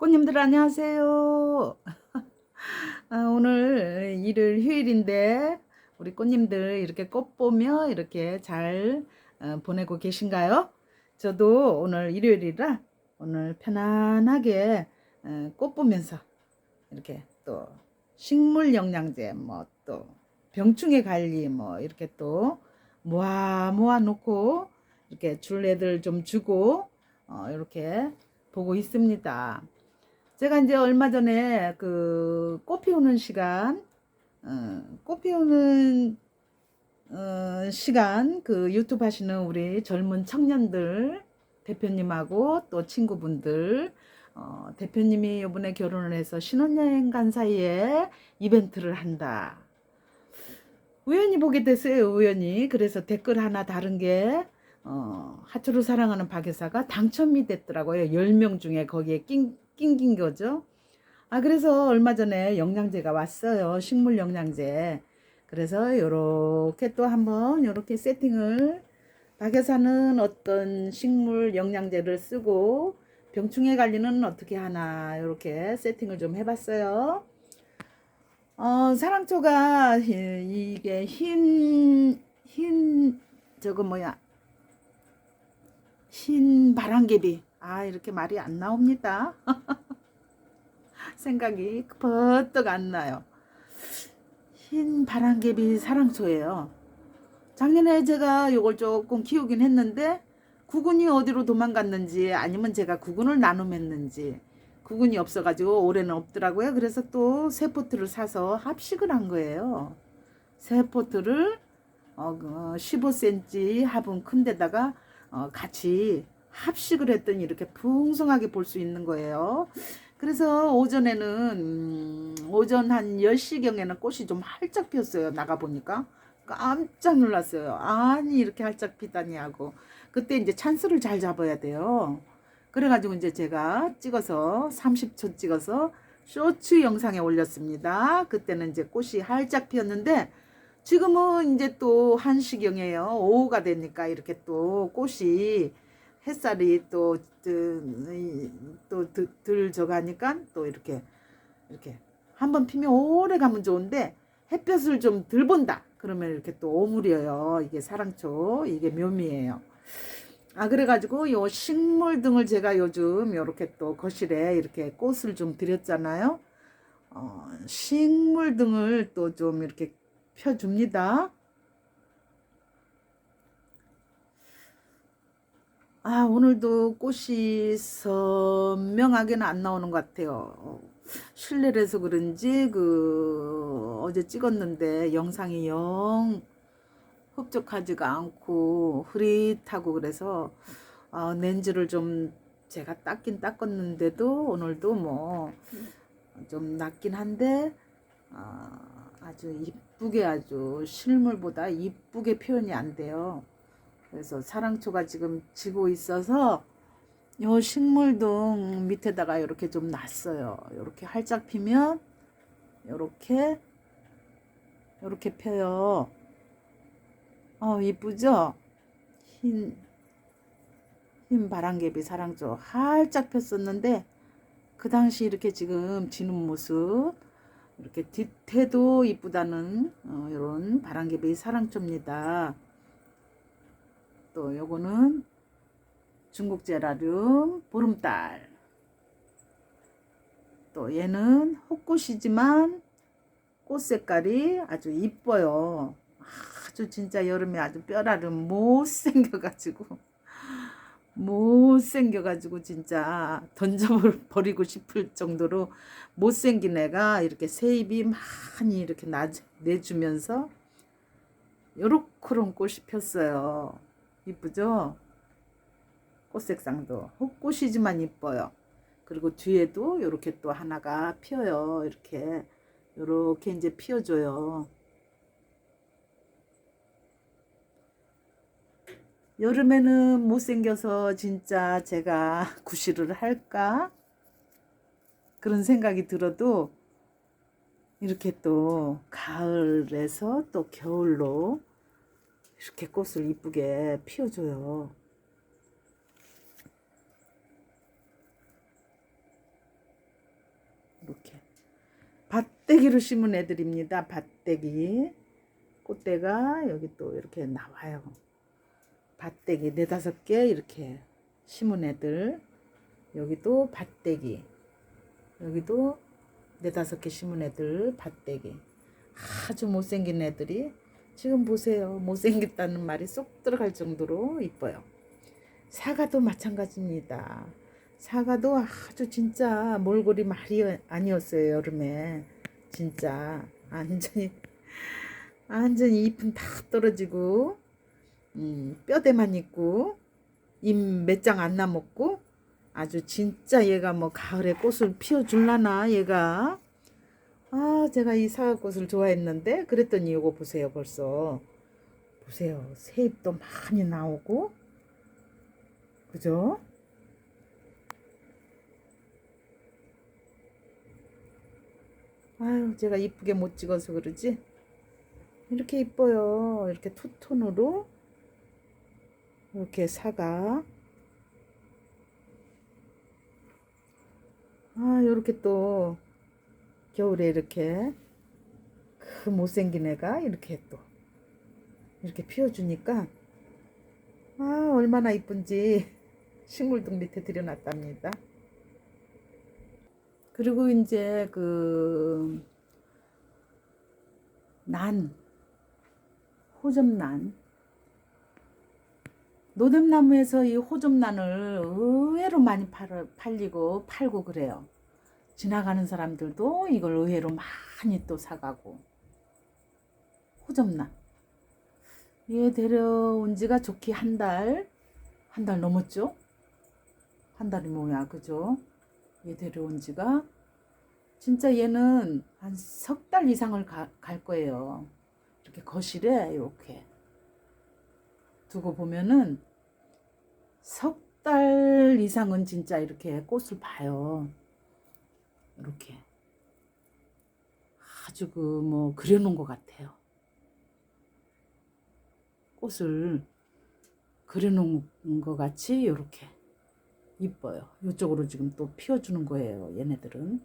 꽃님들 안녕하세요. 아, 오늘 일요일 휴일인데 우리 꽃님들 이렇게 꽃 보며 이렇게 잘 어, 보내고 계신가요? 저도 오늘 일요일이라 오늘 편안하게 어, 꽃 보면서 이렇게 또 식물 영양제 뭐 또 병충해 관리 뭐 이렇게 또 모아 모아 놓고 이렇게 줄 애들 좀 주고 어, 이렇게 보고 있습니다. 제가 이제 얼마 전에 그 꽃 피우는 시간, 어, 꽃 피우는 어, 시간 그 유튜브 하시는 우리 젊은 청년들 대표님하고 또 친구분들 어, 대표님이 이번에 결혼을 해서 신혼여행 간 사이에 이벤트를 한다. 우연히 보게 됐어요, 우연히. 그래서 댓글 하나 다른 게, 어, 하트로 사랑하는 박여사가 당첨이 됐더라고요. 10명 중에 거기에 낀, 낑긴 거죠. 아, 그래서 얼마 전에 영양제가 왔어요. 식물 영양제. 그래서 요렇게 또 한번 요렇게 세팅을 박여사는 어떤 식물 영양제를 쓰고 병충해 관리는 어떻게 하나 요렇게 세팅을 좀 해봤어요. 어, 사랑초가 이- 이게 흰, 흰, 저거 뭐야. 흰 바람개비. 아, 이렇게 말이 안 나옵니다. 생각이 버떡 안 나요. 흰 바람개비 사랑초예요. 작년에 제가 요걸 조금 키우긴 했는데 구근이 어디로 도망갔는지 아니면 제가 구근을 나눔했는지 구근이 없어가지고 올해는 없더라고요. 그래서 또 새 포트를 사서 합식을 한 거예요. 새 포트를 어, 15cm 화분 큰 데다가 어, 같이 합식을 했더니 이렇게 풍성하게 볼 수 있는 거예요. 그래서 오전에는 음, 오전 한 10시경에는 꽃이 좀 활짝 피었어요. 나가 보니까 깜짝 놀랐어요. 아니 이렇게 활짝 피다니 하고 그때 이제 찬스를 잘 잡아야 돼요. 그래가지고 이제 제가 찍어서 30초 찍어서 쇼츠 영상에 올렸습니다. 그때는 이제 꽃이 활짝 피었는데 지금은 이제 또 한시경이에요. 오후가 되니까 이렇게 또 꽃이 햇살이 또또들 저가니까 또 이렇게 이렇게 한 번 피면 오래 가면 좋은데 햇볕을 좀 덜 본다. 그러면 이렇게 또 오므려요. 이게 사랑초, 이게 묘미예요. 아 그래가지고 요 식물 등을 제가 요즘 요렇게 또 거실에 이렇게 꽃을 좀 드렸잖아요. 어, 식물 등을 또 좀 이렇게 펴줍니다. 아 오늘도 꽃이 선명하게는 안 나오는 것 같아요. 어, 실내라서 그런지 그 어제 찍었는데 영상이 영 흡족하지가 않고 흐릿하고 그래서 어, 렌즈를 좀 제가 닦긴 닦았는데도 오늘도 뭐좀 낫긴 한데 어, 아주 이쁘게 아주 실물보다 이쁘게 표현이 안 돼요. 그래서 사랑초가 지금 지고 있어서 요 식물등 밑에다가 이렇게 좀 놨어요. 이렇게 활짝 피면 이렇게 이렇게 펴요. 어 이쁘죠? 흰, 흰 바람개비 사랑초 활짝 폈었는데 그 당시 이렇게 지금 지는 모습 이렇게 뒤태도 이쁘다는 어, 이런 바람개비 사랑초입니다. 또 요거는 중국 제라늄 보름달 또 얘는 호꽃이지만 꽃 색깔이 아주 이뻐요. 아주 진짜 여름에 아주 뼈라름 못생겨가지고 못생겨가지고 진짜 던져버리고 싶을 정도로 못생긴 애가 이렇게 새잎이 많이 이렇게 나, 내주면서 요렇게런 꽃이 폈어요. 이쁘죠? 꽃 색상도 꽃이지만 이뻐요. 그리고 뒤에도 이렇게 또 하나가 피어요. 이렇게 이렇게 이제 피어줘요. 여름에는 못생겨서 진짜 제가 구실을 할까? 그런 생각이 들어도 이렇게 또 가을에서 또 겨울로 이렇게 꽃을 이쁘게 피워줘요. 이렇게 밭대기로 심은 애들입니다. 밭대기 꽃대가 여기 또 이렇게 나와요. 밭대기 네다섯 개 이렇게 심은 애들 여기도 밭대기 여기도 네다섯 개 심은 애들 밭대기 아주 못생긴 애들이 지금 보세요. 못생겼다는 말이 쏙 들어갈 정도로 이뻐요. 사과도 마찬가지입니다. 사과도 아주 진짜 몰골이 말이 아니었어요 여름에. 진짜. 완전히 완전히 잎은 다 떨어지고 음, 뼈대만 있고 잎 몇 장 안 남았고 아주 진짜 얘가 뭐 가을에 꽃을 피워줄라나 얘가 아 제가 이 사과꽃을 좋아했는데 그랬더니 이거 보세요 벌써. 보세요. 새잎도 많이 나오고. 그죠? 아유 제가 이쁘게 못 찍어서 그러지? 이렇게 이뻐요. 이렇게 투톤으로 이렇게 사과 아 이렇게 또 겨울에 이렇게 그 못생긴 애가 이렇게 또 이렇게 피워주니까 아 얼마나 이쁜지 식물등 밑에 들여놨답니다. 그리고 이제 그 난 호접난 노점나무에서 이 호접난을 의외로 많이 팔, 팔리고 팔고 그래요. 지나가는 사람들도 이걸 의외로 많이 또 사가고 호접난 얘 데려온 지가 좋게 한 달, 한 달 넘었죠? 한 달이 뭐야, 그죠? 얘 데려온 지가 진짜 얘는 한 석 달 이상을 가, 갈 거예요. 이렇게 거실에 이렇게 두고 보면은 석 달 이상은 진짜 이렇게 꽃을 봐요. 이렇게 아주 그 뭐 그려놓은 것 같아요. 꽃을 그려놓은 것 같이 이렇게 이뻐요. 이쪽으로 지금 또 피워주는 거예요. 얘네들은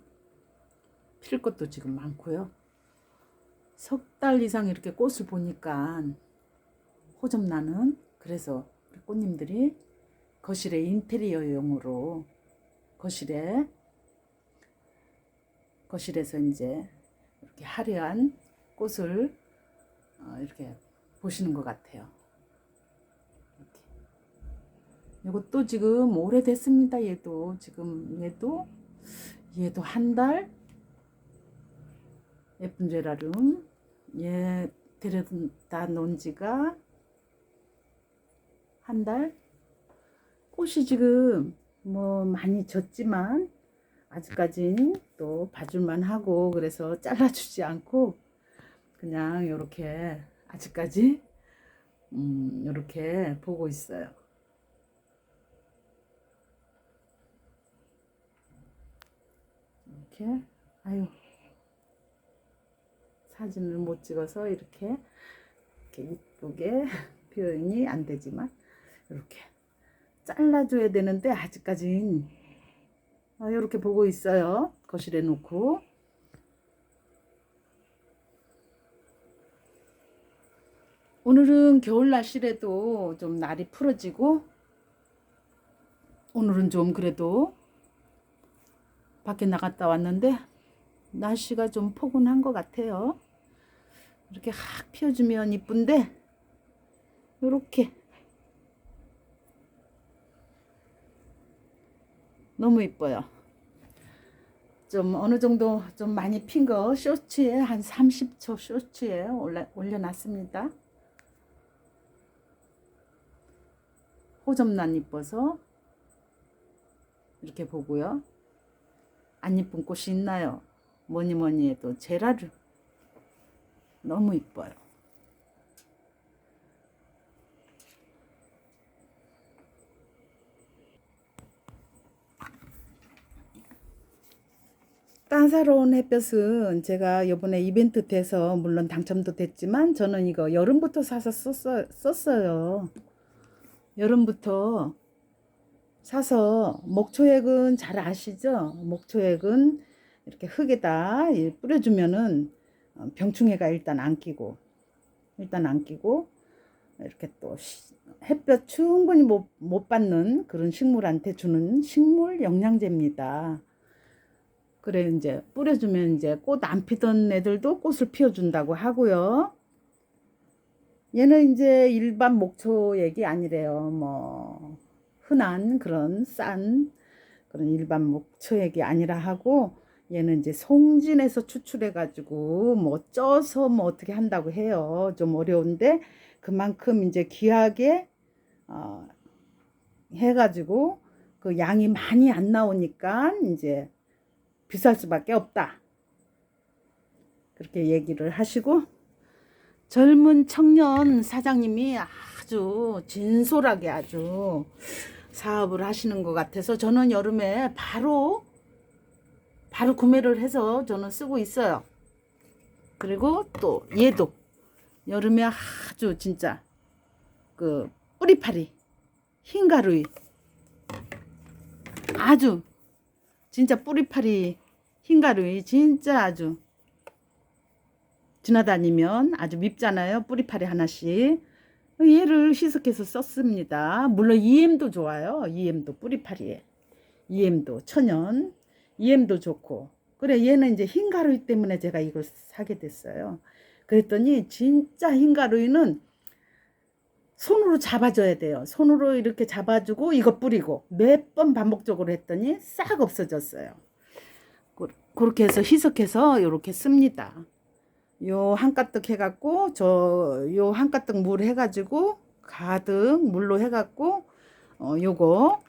필 것도 지금 많고요. 석 달 이상 이렇게 꽃을 보니까 호접나는 그래서 꽃님들이 거실에 인테리어용으로 거실에 거실에서 이제 이렇게 화려한 꽃을 어, 이렇게 보시는 것 같아요. 이것도 지금 오래됐습니다. 얘도 지금 얘도 얘도 한 달 예쁜 제라름 얘 데려다 놓은 지가 한 달. 꽃이 지금 뭐 많이 졌지만 아직까진 또 봐줄만 하고 그래서 잘라주지 않고 그냥 이렇게 아직까지 음 이렇게 보고 있어요. 이렇게 아유 사진을 못 찍어서 이렇게 이렇게 이쁘게 표현이 안 되지만 이렇게 잘라줘야 되는데 아직까진 아, 이렇게 보고 있어요. 거실에 놓고 오늘은 겨울 날씨라도 좀 날이 풀어지고 오늘은 좀 그래도 밖에 나갔다 왔는데 날씨가 좀 포근한 것 같아요. 이렇게 확 피워주면 이쁜데 이렇게 너무 이뻐요. 좀 어느 정도 좀 많이 핀 거 쇼츠에 한 30초 쇼츠에 올라, 올려놨습니다. 호접난 이뻐서 이렇게 보고요. 안 이쁜 꽃이 있나요? 뭐니 뭐니 해도 제라르 너무 이뻐요. 따사로운 햇볕은 제가 이번에 이벤트 돼서 물론 당첨도 됐지만 저는 이거 여름부터 사서 썼어, 썼어요. 여름부터 사서 목초액은 잘 아시죠? 목초액은 이렇게 흙에다 이 뿌려주면은 어, 병충해가 일단 안 끼고 일단 안 끼고 이렇게 또 시- 햇볕 충분히 못, 못 받는 그런 식물한테 주는 식물 영양제입니다. 그래 이제 뿌려주면 이제 꽃 안 피던 애들도 꽃을 피워준다고 하고요. 얘는 이제 일반 목초 얘기 아니래요. 뭐 흔한 그런 싼 그런 일반 목초 얘기 아니라 하고 얘는 이제 송진에서 추출해 가지고 뭐 쪄서 뭐 어떻게 한다고 해요. 좀 어려운데 그만큼 이제 귀하게 어, 해가지고 그 양이 많이 안 나오니까 이제 비쌀 수밖에 없다. 그렇게 얘기를 하시고 젊은 청년 사장님이 아주 진솔하게 아주 사업을 하시는 것 같아서 저는 여름에 바로 바로 구매를 해서 저는 쓰고 있어요. 그리고 또 얘도 여름에 아주 진짜 그 뿌리파리 흰가루이 아주 진짜 뿌리파리 흰가루이 진짜 아주 지나다니면 아주 밉잖아요. 뿌리파리 하나씩. 얘를 희석해서 썼습니다. 물론 EM도 좋아요. EM도 뿌리파리에. EM도 천연. EM도 좋고. 그래 얘는 이제 흰가루이 때문에 제가 이걸 사게 됐어요. 그랬더니 진짜 흰가루이는 손으로 잡아줘야 돼요. 손으로 이렇게 잡아주고 이거 뿌리고 몇 번 반복적으로 했더니 싹 없어졌어요. 그- 그렇게 해서 희석해서 이렇게 씁니다. 요 한 가득 해갖고 저 요 한 가득 물 해가지고 가득 물로 해갖고 어 요거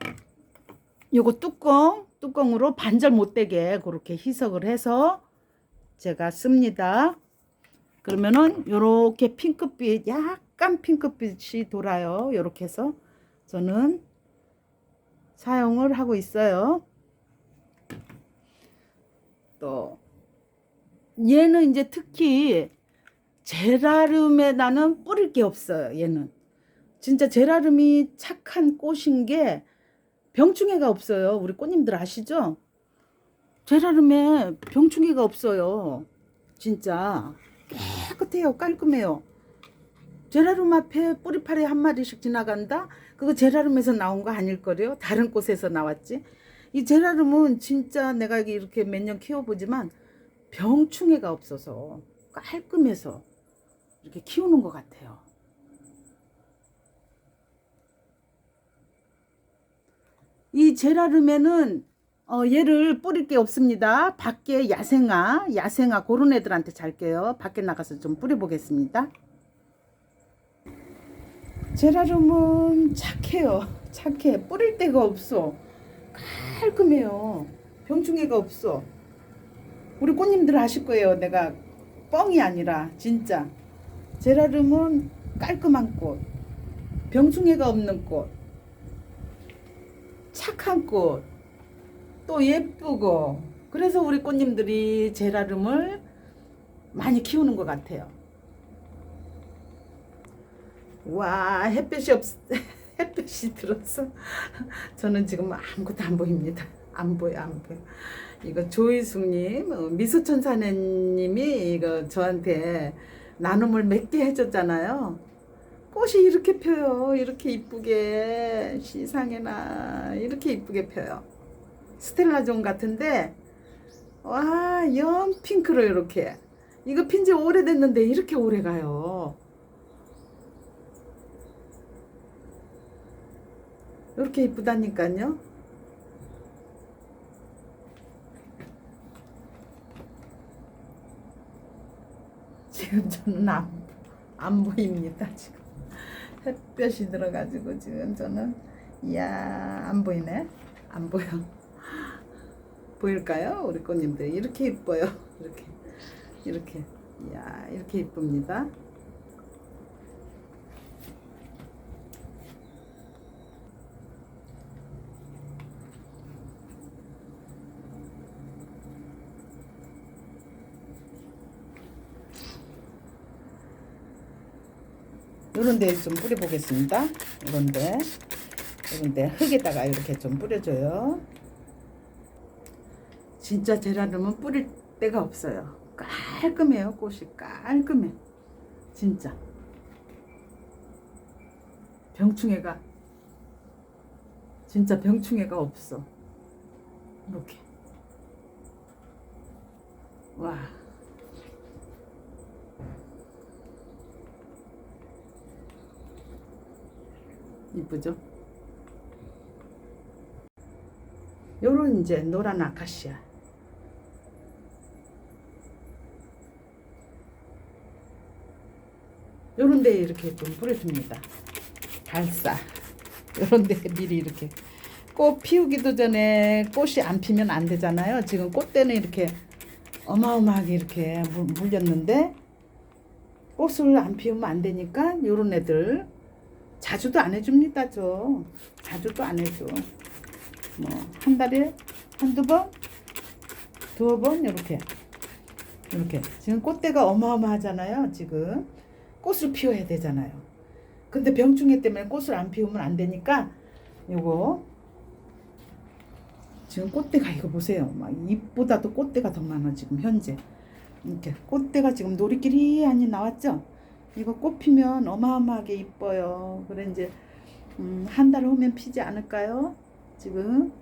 요거 뚜껑 뚜껑으로 반절 못되게 그렇게 희석을 해서 제가 씁니다. 그러면은 요렇게 핑크빛 약 간 핑크빛이 돌아요. 요렇게 해서 저는 사용을 하고 있어요. 또 얘는 이제 특히 제라름에다는 뿌릴 게 없어요. 얘는 진짜 제라름이 착한 꽃인 게 병충해가 없어요. 우리 꽃님들 아시죠? 제라름에 병충해가 없어요. 진짜 깨끗해요. 깔끔해요. 제라름 앞에 뿌리파리 한 마리씩 지나간다? 그거 제라름에서 나온 거 아닐 거래요. 다른 곳에서 나왔지. 이 제라름은 진짜 내가 이렇게 몇 년 키워보지만 병충해가 없어서 깔끔해서 이렇게 키우는 것 같아요. 이 제라름에는 어, 얘를 뿌릴 게 없습니다. 밖에 야생아, 야생아 그런 애들한테 잘게요. 밖에 나가서 좀 뿌려보겠습니다. 제라름은 착해요. 착해. 뿌릴 데가 없어. 깔끔해요. 병충해가 없어. 우리 꽃님들 아실 거예요. 내가 뻥이 아니라 진짜. 제라름은 깔끔한 꽃. 병충해가 없는 꽃. 착한 꽃. 또 예쁘고. 그래서 우리 꽃님들이 제라름을 많이 키우는 것 같아요. 와, 햇볕이 없, 햇볕이 들어서 저는 지금 아무것도 안 보입니다. 안 보여, 안 보여. 이거 조이숙님, 어, 미소천사네님이 이거 저한테 나눔을 몇 개 해줬잖아요. 꽃이 이렇게 펴요. 이렇게 이쁘게 시상에나 이렇게 이쁘게 펴요. 스텔라존 같은데 와, 연 핑크로 이렇게. 이거 핀지 오래됐는데 이렇게 오래 가요. 이렇게 이쁘다니까요. 지금 저는 안, 안 보입니다. 지금 햇볕이 들어가지고 지금 저는 이야 안 보이네. 안 보여. 보일까요? 우리 꽃님들 이렇게 이뻐요. 이렇게 이렇게 이야 이렇게 이쁩니다. 이런 데좀 뿌려보겠습니다. 이런 데. 이런 데 흙에다가 이렇게 좀 뿌려줘요. 진짜 제라늄은 뿌릴 데가 없어요. 깔끔해요. 꽃이 깔끔해. 진짜. 병충해가 진짜 병충해가 없어. 이렇게. 와. 이쁘죠? 요런 이제 노란 아카시아. 요런 데 이렇게 좀 뿌려줍니다. 발사. 요런 데 미리 이렇게. 꽃 피우기도 전에 꽃이 안 피면 안 되잖아요. 지금 꽃대는 이렇게 어마어마하게 이렇게 물- 물렸는데 꽃을 안 피우면 안 되니까 요런 애들 자주도 안 해줍니다. 저 자주도 안 해줘. 뭐 한 달에 한두 번, 두어 번 이렇게 이렇게 지금 꽃대가 어마어마하잖아요. 지금 꽃을 피워야 되잖아요. 근데 병충해 때문에 꽃을 안 피우면 안 되니까 요거 지금 꽃대가 이거 보세요. 막 잎보다도 꽃대가 더 많아 지금 현재. 이렇게 꽃대가 지금 노리끼리 아니 나왔죠? 이거 꽃 피면 어마어마하게 이뻐요. 그래 이제 음, 한 달 후면 피지 않을까요? 지금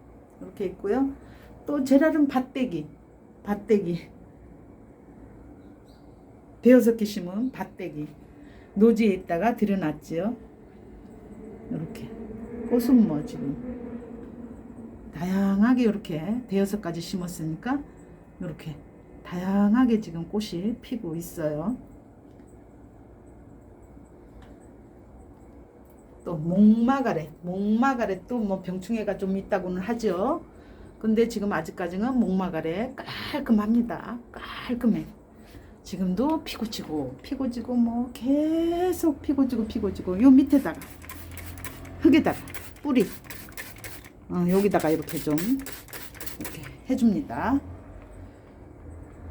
이렇게 있고요. 또 제라름 밭대기, 밭대기. 대여섯 개 심은 밭대기. 노지에 있다가 들여놨지요. 이렇게 꽃은 뭐 지금 다양하게 이렇게 대여섯 가지 심었으니까 이렇게 다양하게 지금 꽃이 피고 있어요. 또 목마가래, 목마가래 또 뭐 병충해가 좀 있다고는 하죠. 근데 지금 아직까지는 목마가래 깔끔합니다. 깔끔해. 지금도 피고 지고 피고 지고 뭐 계속 피고 지고 피고 지고 요 밑에다가 흙에다가 뿌리 어, 여기다가 이렇게 좀 이렇게 해줍니다.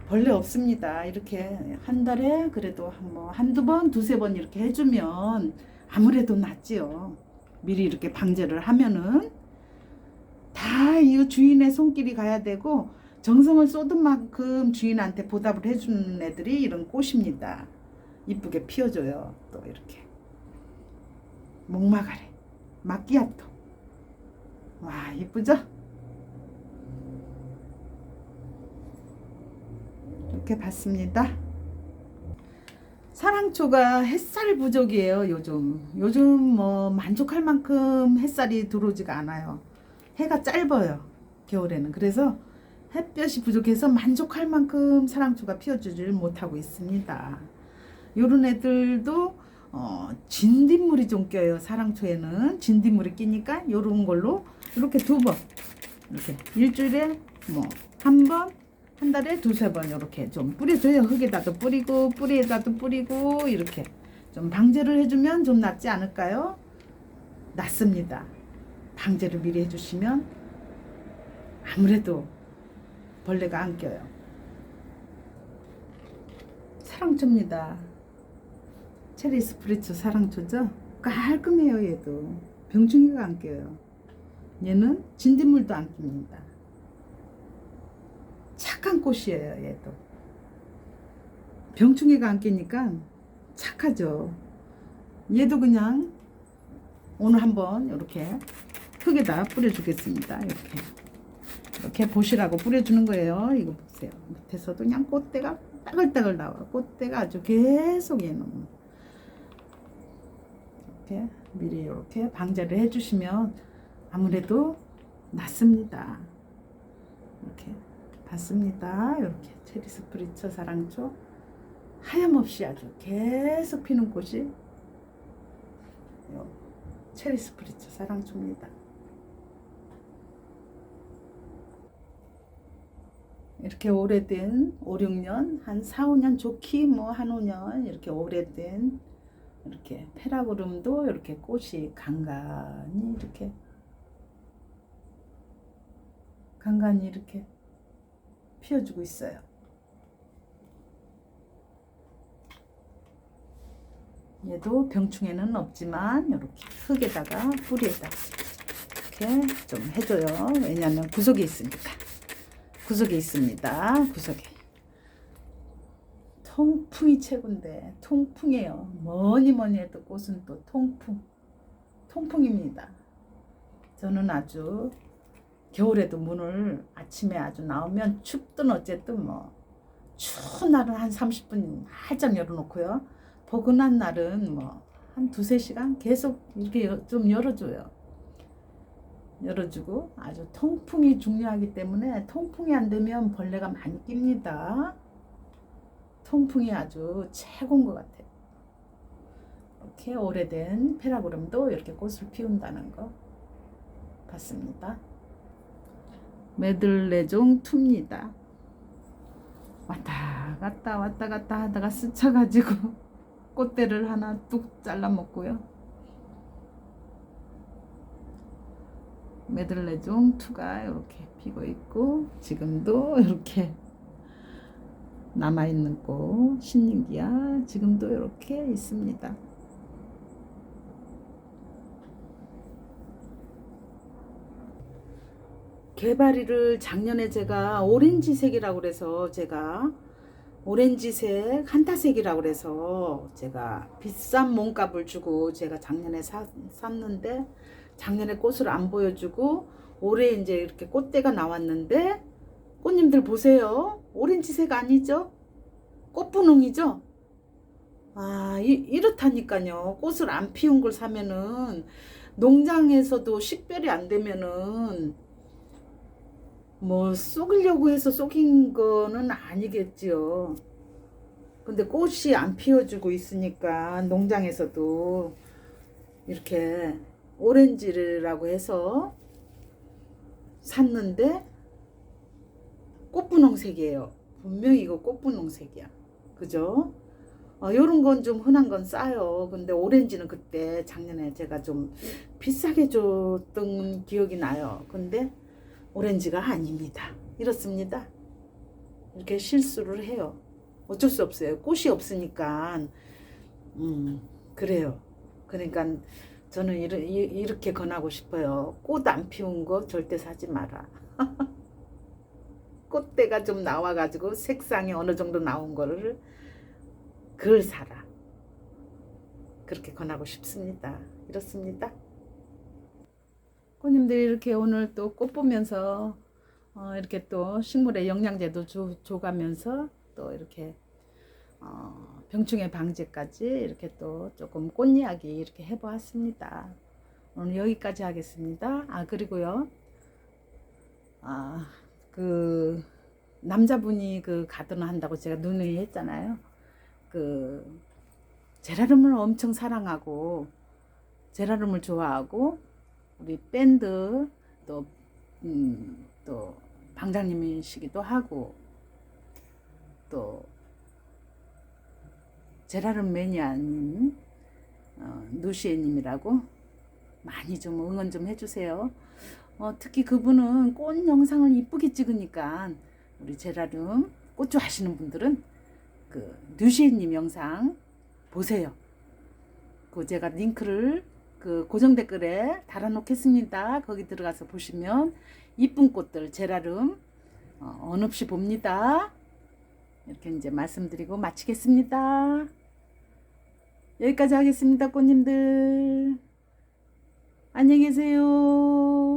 벌레 없습니다. 이렇게 한 달에 그래도 한뭐 한두 번, 두세 번 이렇게 해주면 아무래도 낫지요. 미리 이렇게 방제를 하면은 다 이거 주인의 손길이 가야 되고 정성을 쏟은 만큼 주인한테 보답을 해주는 애들이 이런 꽃입니다. 이쁘게 피워줘요. 또 이렇게 목마가래, 마끼아토. 와 이쁘죠? 이렇게 봤습니다. 사랑초가 햇살 부족이에요, 요즘. 요즘 뭐 만족할 만큼 햇살이 들어오지가 않아요. 해가 짧아요, 겨울에는. 그래서 햇볕이 부족해서 만족할 만큼 사랑초가 피어주질 못하고 있습니다. 요런 애들도 어, 진딧물이 좀 껴요, 사랑초에는. 진딧물이 끼니까 요런 걸로 이렇게 두 번, 이렇게 일주일에 뭐 한 번, 한 달에 두세 번 이렇게 좀 뿌려줘요. 흙에다도 뿌리고 뿌리에다도 뿌리고 이렇게 좀 방제를 해주면 좀 낫지 않을까요? 낫습니다. 방제를 미리 해주시면 아무래도 벌레가 안 껴요. 사랑초입니다. 체리 스프리츠 사랑초죠? 깔끔해요 얘도. 병충해가 안 껴요. 얘는 진딧물도 안 낍니다. 착한 꽃이에요, 얘도. 병충해가 안 끼니까 착하죠. 얘도 그냥 오늘 한번 이렇게 흙에다 뿌려주겠습니다. 이렇게. 이렇게 보시라고 뿌려주는 거예요. 이거 보세요. 밑에서도 그냥 꽃대가 따글따글 나와요. 꽃대가 아주 계속 얘는. 이렇게 미리 이렇게 방제를 해주시면 아무래도 낫습니다. 이렇게 봤습니다. 이렇게 체리 스프리처 사랑초 하염없이 아주 계속 피는 꽃이 요 체리 스프리처 사랑초입니다. 이렇게 오래된 5, 6년, 한 4, 5년 좋기 뭐 한 5년 이렇게 오래된 이렇게 페라그름도 이렇게 꽃이 간간히 이렇게 간간히 이렇게 피워주고 있어요. 얘도 병충해는 없지만 이렇게 흙에다가 뿌리에다가 이렇게 좀 해줘요. 왜냐하면 구석에 있으니까 구석에 있습니다. 구석에. 통풍이 최고인데 통풍이에요. 뭐니 뭐니 해도 꽃은 또 통풍. 통풍입니다. 저는 아주 겨울에도 문을 아침에 아주 나오면 춥든 어쨌든 뭐 추운 날은 한 30분 활짝 열어놓고요. 포근한 날은 뭐 한 두세 시간 계속 이렇게 여- 좀 열어줘요. 열어주고 아주 통풍이 중요하기 때문에 통풍이 안 되면 벌레가 많이 낍니다. 통풍이 아주 최고인 것 같아요. 이렇게 오래된 페라그램도 이렇게 꽃을 피운다는 거 봤습니다. 메들레종 투입니다. 왔다 갔다 왔다 갔다 하다가 스쳐가지고 꽃대를 하나 뚝 잘라 먹고요. 메들레종 투가 이렇게 피고 있고 지금도 이렇게 남아 있는 꽃 신nin기야 지금도 이렇게 있습니다. 개바리를 작년에 제가 오렌지색이라고 그래서 제가 오렌지색 한타색이라고 그래서 제가 비싼 몸값을 주고 제가 작년에 사, 샀는데 작년에 꽃을 안 보여주고 올해 이제 이렇게 꽃대가 나왔는데 꽃님들 보세요. 오렌지색 아니죠? 꽃분홍이죠? 아 이, 이렇다니까요. 꽃을 안 피운 걸 사면은 농장에서도 식별이 안 되면은 뭐 쏘기려고 해서 쏘긴 거는 아니겠지요. 근데 꽃이 안 피워주고 있으니까 농장에서도 이렇게 오렌지라고 해서 샀는데 꽃분홍색이에요. 분명히 이거 꽃분홍색이야. 그죠? 어, 요런 건좀 흔한 건 싸요. 근데 오렌지는 그때 작년에 제가 좀 비싸게 줬던 기억이 나요. 근데 오렌지가 아닙니다. 이렇습니다. 이렇게 실수를 해요. 어쩔 수 없어요. 꽃이 없으니까 음 그래요. 그러니까 저는 이르, 이- 이렇게 권하고 싶어요. 꽃 안 피운 거 절대 사지 마라. 꽃대가 좀 나와가지고 색상이 어느 정도 나온 거를 그걸 사라. 그렇게 권하고 싶습니다. 이렇습니다. 꽃님들이 이렇게 오늘 또 꽃 보면서 어, 이렇게 또 식물에 영양제도 줘, 줘가면서 또 이렇게 어, 병충해 방제까지 이렇게 또 조금 꽃 이야기 이렇게 해보았습니다. 오늘 여기까지 하겠습니다. 아 그리고요, 아 그 남자분이 그 가드너 한다고 제가 누누이 했잖아요. 그 제라름을 엄청 사랑하고 제라름을 좋아하고 우리 밴드 또, 음, 또 방장님이시기도 하고 또 제라름 매니아님 어, 누시에님이라고 많이 좀 응원 좀 해주세요. 어, 특히 그분은 꽃 영상을 이쁘게 찍으니까 우리 제라름 꽃 좋아하시는 분들은 그 누시에님 영상 보세요. 그 제가 링크를 그 고정 댓글에 달아놓겠습니다. 거기 들어가서 보시면 이쁜 꽃들 제라름 어, 언없이 봅니다. 이렇게 이제 말씀드리고 마치겠습니다. 여기까지 하겠습니다, 꽃님들. 안녕히 계세요.